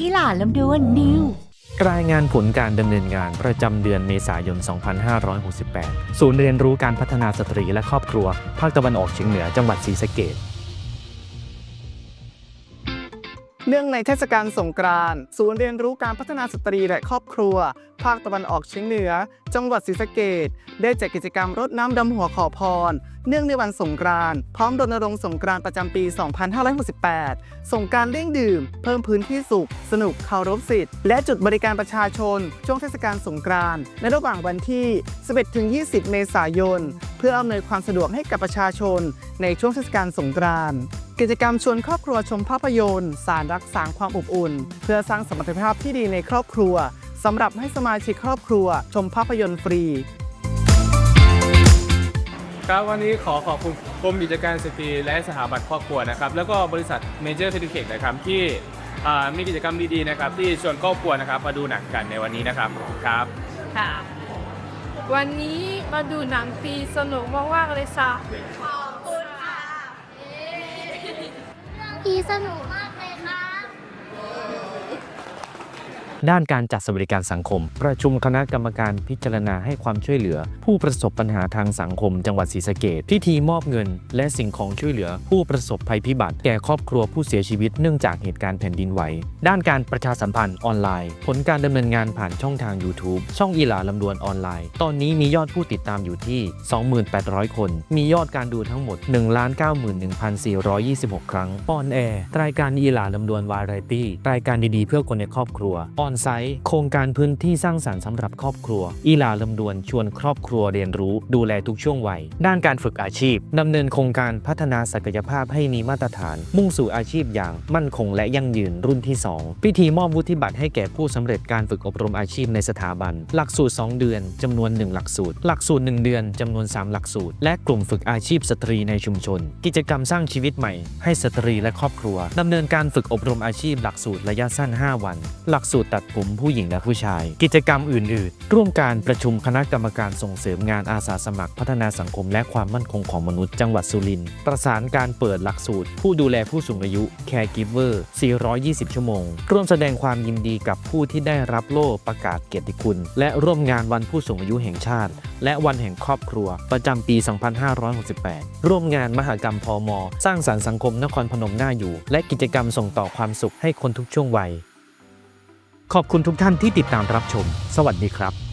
อีหลานลำดวนนิว รายงานผลการดำเนินงานประจำเดือนเมษายน 2568 ศูนย์เรียนรู้การพัฒนาสตรีและครอบครัว ภาคตะวันออกเฉียงเหนือจังหวัดศรีสะเกษ เนื่องในเทศกาลสงกรานต์ศูนย์เรียนรู้การพัฒนาสตรีและครอบครัว ภาคตะวันออกเฉียงเหนือ จังหวัดศรีสะเกษได้จัดกิจกรรมรดน้ำดำหัวขอพร เนื่องในวันสงกรานต์พร้อมรณรงค์สงกรานต์ประจำปี 2568 สงการเร่งดื่ม เพิ่มพื้นที่สุข สนุกเคารพสิทธิ์ และจุดบริการประชาชน ช่วงเทศกาลสงกรานต์ในระหว่างวันที่ 11-20 เมษายน เพื่ออำนวยความสะดวกให้กับประชาชนในช่วงเทศกาลสงกรานต์ กิจกรรมชวนครอบครัวชมภาพยนตร์ สารรักสางความอบอุ่น เพื่อสร้างสมรรถภาพที่ดีในครอบครัวสำหรับให้สมาชิกครอบครัว ชมภาพยนตร์ฟรี ครับวันนี้ขอขอบคุณกรมกิจการสตรีและสถาบันครอบครัวนะครับแล้วก็บริษัทเมเจอร์เทคนิคนะครับที่อ่ามีกิจกรรมดีๆนะครับที่ชวนครอบครัวนะครับมาดูหนังกันในวันนี้นะครับครับ ค่ะ วันนี้มาดูหนังฟรีสนุกมากๆเลยค่ะ กีสนุกมากเลยครับ ด้านการจัดสวัสดิการสังคม ประชุมคณะกรรมการพิจารณาให้ความช่วยเหลือ ผู้ประสบปัญหาทางสังคม จังหวัดศรีสะเกษพิธีมอบเงิน และสิ่งของช่วยเหลือ ผู้ประสบภัยพิบัติ แก่ครอบครัวผู้เสียชีวิตเนื่องจากเหตุการณ์แผ่นดินไหว ด้านการประชาสัมพันธ์ออนไลน์ ผลการดำเนินงานผ่านช่องทาง YouTube ช่องอีหลาลำดวนออนไลน์ ตอนนี้มียอดผู้ติดตามอยู่ที่ 2800 คน มียอดการดูทั้งหมด 191,426 ครั้งออนแอร์รายการอีหลาลำดวนวาไรตี้รายการดีๆ เพื่อคนในครอบครัวออนอนไซต์โครงการพื้นที่สร้างสรรค์สำหรับครอบครัว อีลาลำดวนชวนครอบครัวเรียนรู้ ดูแลทุกช่วงวัย ด้านการฝึกอาชีพดำเนินโครงการพัฒนาศักยภาพให้มีมาตรฐาน มุ่งสู่อาชีพอย่างมั่นคงและยั่งยืนรุ่นที่ 2 พิธีมอบวุฒิบัตรให้แก่ผู้สำเร็จการฝึกอบรมอาชีพในสถาบัน หลักสูตร 2 เดือนจำนวน 1 หลักสูตร หลักสูตร 1 เดือนจำนวน 3 หลักสูตร และกลุ่มฝึกอาชีพสตรีในชุมชน กิจกรรมสร้างชีวิตใหม่ ให้สตรีและครอบครัวดำเนินการฝึกอบรมอาชีพหลักสูตรระยะสั้น 5 วัน หลักสูตรตัดผมผู้หญิงและผู้ชาย กิจกรรมอื่น ๆ ร่วมการประชุมคณะกรรมการส่งเสริมงานอาสาสมัครพัฒนาสังคมและความมั่นคงของมนุษย์จังหวัดสุรินทร์ประสานการเปิดหลักสูตร ผู้ดูแลผู้สูงอายุ Caregiver 420 ชั่วโมง ร่วมแสดงความยินดีกับผู้ที่ได้รับโล่ประกาศเกียรติคุณ และร่วมงานวันผู้สูงอายุแห่งชาติ และวันแห่งครอบครัว ประจำปี 2568 ร่วมงานมหกรรมพอมสร้างสรรค์สังคมนครพนมน่าอยู่ และกิจกรรมส่งต่อความสุขให้คนทุกช่วงวัย ขอบคุณทุกท่านที่ติดตามรับชม สวัสดีครับ